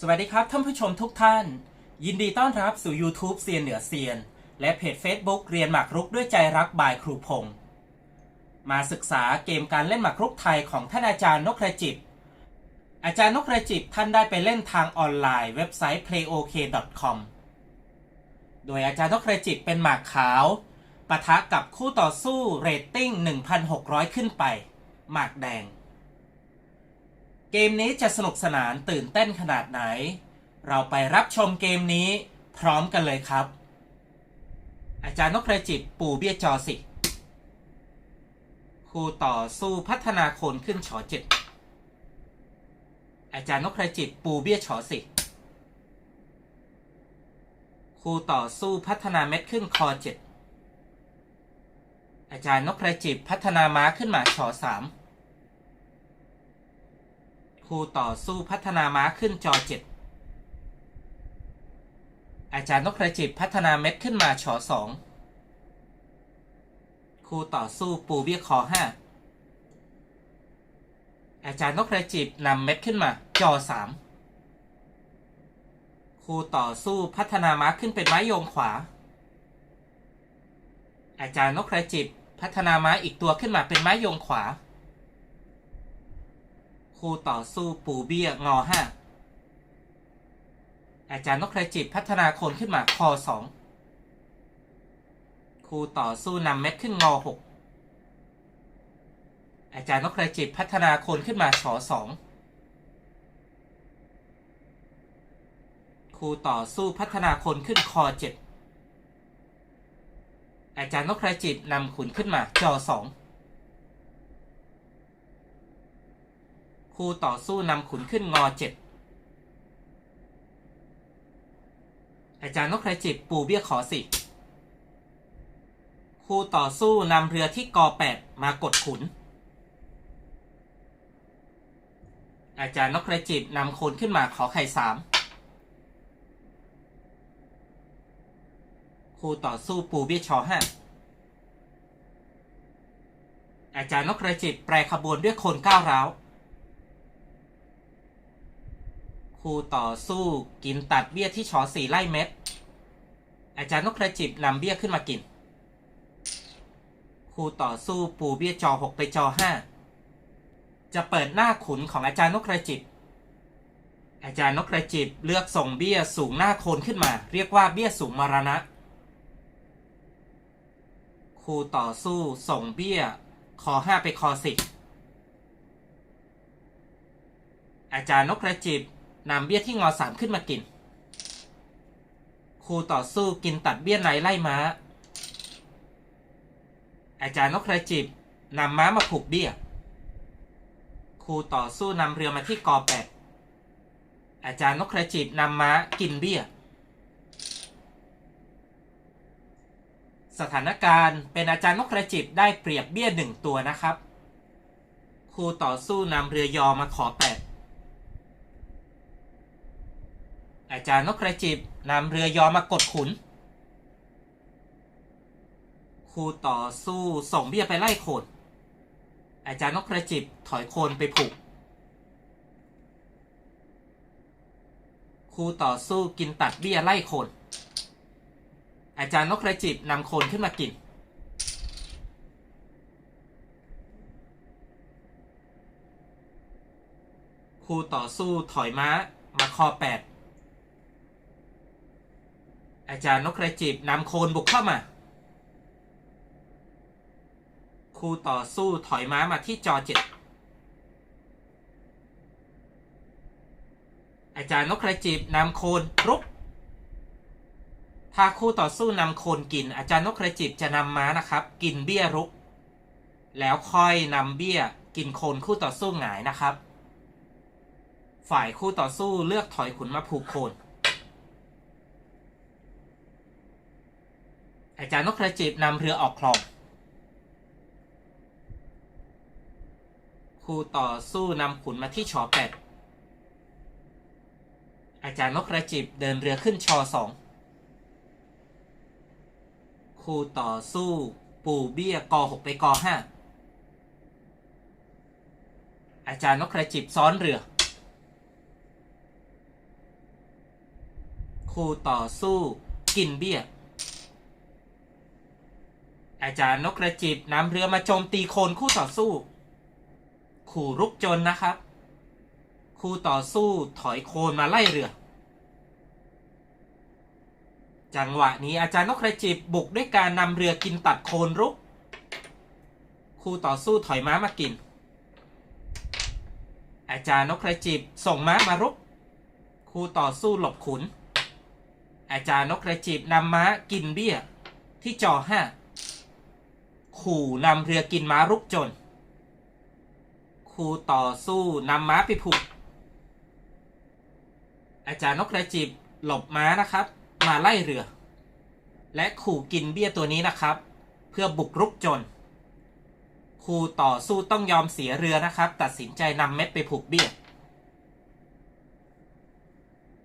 สวัสดีครับท่านผู้ชมทุกท่าน ยินดีต้อนรับสู่ YouTube เซียนเหนือเซียน และเพจ Facebook เรียนหมากรุกด้วยใจรักบายครูพงศ์มาศึกษาเกมการเล่นหมากรุกไทยของท่านอาจารย์นกกระจิบ อาจารย์นกกระจิบท่านได้ไปเล่นทางออนไลน์เว็บไซต์ playok.com โดยอาจารย์นกกระจิบเป็นหมากขาวปะทะกับคู่ต่อสู้เรตติ้ง 1,600 ขึ้นไป หมากแดง เกมนี้จะสนุกสนานตื่นเต้นขนาดไหน เราไปรับชมเกมนี้พร้อมกันเลยครับ อาจารย์นกกระจิบปู่เบี้ยจอสิครูต่อสู้พัฒนาคนขึ้นฉอเจ็ดอาจารย์นกกระจิบปู่เบี้ยฉอสิครูต่อสู้พัฒนาเม็ดขึ้นคอเจ็ดอาจารย์นกกระจิบพัฒนาม้าขึ้นมาฉอสาม ครูต่อสู้พัฒนาม้าขึ้นจอเจ็ดอาจารย์นกกระจิบพัฒนาเม็ดขึ้นมาชอสองครูต่อสู้ปูเบี้ยคอห้าอาจารย์นกกระจิบนำเม็ดขึ้นมาจอสามครูต่อสู้พัฒนาม้าขึ้นเป็นไม้โยงขวา อาจารย์นกกระจิบพัฒนาม้าอีกตัวขึ้นมาเป็นไม้โยงขวา ครูต่อสู้ปูเบี้ยงอห้าอาจารย์นกกรจิบพัฒนาคนขึ้นมาคอสองครูต่อสู้นำเม็ดขึ้นงอหกอาจารย์นกกรจิบพัฒนาคนขึ้นมาชอสองครูต่อสู้พัฒนาคนขึ้นคอเจ็ดอาจารย์นกกรจิบนำขุนขึ้นมาจอสอง ครูต่อสู้นำขุนขึ้นงอเจ็ดอาจารย์นกกระจิบปูเบี้ยขอสิครูต่อสู้นำเรือที่กอแปดมากดขุน อาจารย์นกกระจิบนำโคนขึ้นมาขอไข่สามครูต่อสู้ปูเบี้ยชอห้าอาจารย์นกกระจิบแปรขบวนด้วยโคนก้าวร้าว ครูต่อสู้กินตัดเบี้ยที่ชอสี่ไล่เม็ด อาจารย์นกกระจิบนำเบี้ยขึ้นมากินครูต่อสู้ปูเบี้ยจอหกไปจอห้าจะเปิดหน้าขุนของอาจารย์นกกระจิบ อาจารย์นกกระจิบเลือกส่งเบี้ยสูงหน้าโคนขึ้นมา เรียกว่าเบี้ยสูงมรณะครูต่อสู้ส่งเบี้ยคอห้าไปคอสิบอาจารย์นกกระจิบ นำเบี้ยที่งอสามขึ้นมากิน ครูต่อสู้กินตัดเบี้ยในไล่ม้า อาจารย์นกกระจิบนำม้ามาผูกเบี้ย ครูต่อสู้นำเรือมาที่กอแปดอาจารย์นกกระจิบนำม้ากินเบี้ย สถานการณ์เป็นอาจารย์นกกระจิบได้เปรียบเบี้ยหนึ่งตัวนะครับ ครูต่อสู้นำเรือยอมาขอแปด อา จารย์นกกระจิบนำเรือยอมากดขุนครูต่อสู้ส่งเบี้ยไปไล่โคนอาจารย์นกกระจิบถอยโคนไปผูกครูต่อสู้กินตัดเบี้ยไล่โคนอาจารย์นกกระจิบนำโคนขึ้นมากิน ครูต่อสู้ถอยม้ามาคอแปด อาจารย์นกกระจิบนำโคนบุกเข้ามาครูต่อสู้ถอยม้ามาที่จอเจ็ดอาจารย์นกกระจิบนำโคนรุก ถ้าคู่ต่อสู้นำโคนกิน อาจารย์นกกระจิบจะนำม้านะครับ กินเบี้ยรุก แล้วค่อยนำเบี้ยกินโคนคู่ต่อสู้หงายนะครับ ฝ่ายคู่ต่อสู้เลือกถอยขุนมาผูกโคน อาจารย์นกกระจิบนำเรือออกคลองครูต่อสู้นำขุนมาที่ชอแปดอาจารย์นกกระจิบเดินเรือขึ้นชอสองครูต่อสู้ปูเบี้ยกอหกไปกอห้าอาจารย์นกกระจิบซ้อนเรือ คู่ต่อสู้กินเบี้ย อาจารย์นกกระจิบนำเรือมาโจมตีโคนคู่ต่อสู้ ขู่รุกจนนะครับ คู่ต่อสู้ถอยโคนมาไล่เรือ จังหวะนี้อาจารย์นกกระจิบบุกด้วยการนำเรือกินตัดโคนรุก คู่ต่อสู้ถอยม้ามากิน อาจารย์นกกระจิบส่งม้ามารุก คู่ต่อสู้หลบขุน อาจารย์นกกระจิบนำม้ากินเบี้ยที่จอห้า ขู่นำเรือกินม้ารุกจน คู่ต่อสู้นำม้าไปผูก อาจารย์นกกระจิบหลบม้านะครับ มาไล่เรือ และขู่กินเบี้ยตัวนี้นะครับ เพื่อบุกรุกจน คู่ต่อสู้ต้องยอมเสียเรือนะครับ ตัดสินใจนำเม็ดไปผูกเบี้ย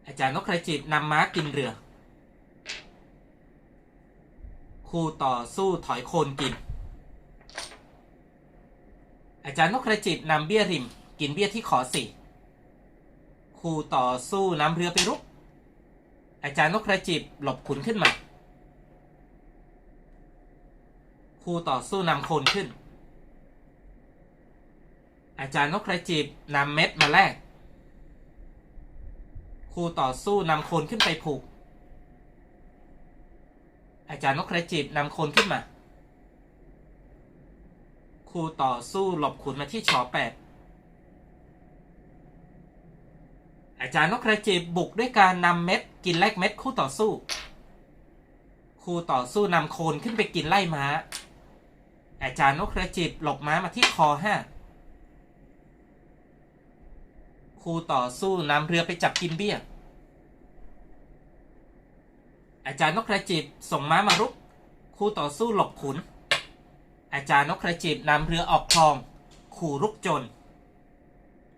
อาจารย์นกกระจิบนำม้ากินเรือ คู่ต่อสู้ถอยโคนกิน อาจารย์นกกระจิบนำเบี้ยริม กินเบี้ยที่ขอสี่คู่ต่อสู้นำเรือไปรุก อาจารย์นกกระจิบหลบขุนขึ้นมา คู่ต่อสู้นำโคนขึ้น อาจารย์นกกระจิบนำเม็ดมาแลกคู่ต่อสู้นำโคนขึ้นไปผูก อาจารย์นกกระจิบนำโคนขึ้นมา คูต่อสู้หลบขุนมาที่ชอแปดอาจารย์นกกระจิบบุกด้วยการนำเม็ดกินแลกเม็ดคู่ต่อสู้ คู่ต่อสู้นำโคนขึ้นไปกินไล่ม้า อาจารย์นกกระจิบหลบม้ามาที่คอห้าคู่ต่อสู้นำเรือไปจับกินเบี้ย อาจารย์นกกระจิบส่งม้ามารุกคู่ต่อสู้หลบขุน อาจารย์นกกระจิบนำเรือออกคลอง ขู่รุกจน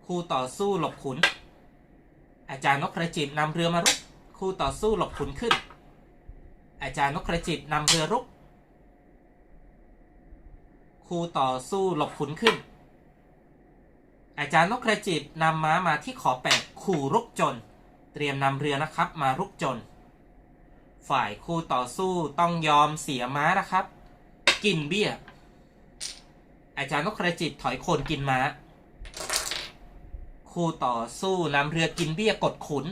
คู่ต่อสู้หลบขุน อาจารย์นกกระจิบนำเรือมารุก คู่ต่อสู้หลบขุนขึ้น อาจารย์นกกระจิบนำเรือรุก คู่ต่อสู้หลบขุนขึ้น อาจารย์นกกระจิบนำม้ามาที่ขอแปดขู่รุกจน เตรียมนำเรือนะครับมารุกจน ฝ่ายคู่ต่อสู้ต้องยอมเสียม้านะครับ กินเบี้ย อาจารย์นกกระจิบถอยโคนกินม้า คู่ต่อสู้นำเรือกินเบี้ยกดขุน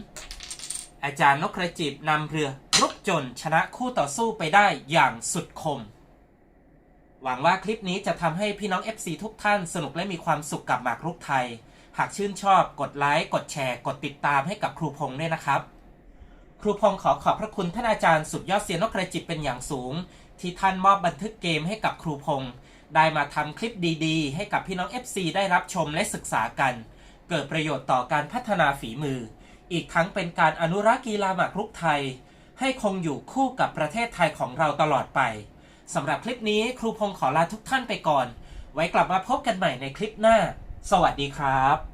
อาจารย์นกกระจิบนำเรือรุกจนชนะคู่ต่อสู้ไปได้อย่างสุดคม หวังว่าคลิปนี้จะทำให้พี่น้อง FC ทุกท่านสนุกและมีความสุขกับหมากรุกไทย หากชื่นชอบกดไลค์กดแชร์ กดติดตามให้กับครูพงษ์ด้วยนะครับ ครูพงษ์ขอขอบพระคุณท่านอาจารย์สุดยอดเซียนนกกระจิบเป็นอย่างสูง ที่ท่านมอบบันทึกเกมให้กับครูพงษ์ ได้มาทำคลิปดีๆ ให้กับพี่น้อง FC ได้รับชมและศึกษากัน เกิดประโยชน์ต่อการพัฒนาฝีมือ อีกทั้งเป็นการอนุรักษ์กีฬาหมากรุกไทย ให้คงอยู่คู่กับประเทศไทยของเราตลอดไปสำหรับคลิปนี้ครูพงศ์ขอลาทุกท่านไปก่อน ไว้กลับมาพบกันใหม่ในคลิปหน้า สวัสดีครับ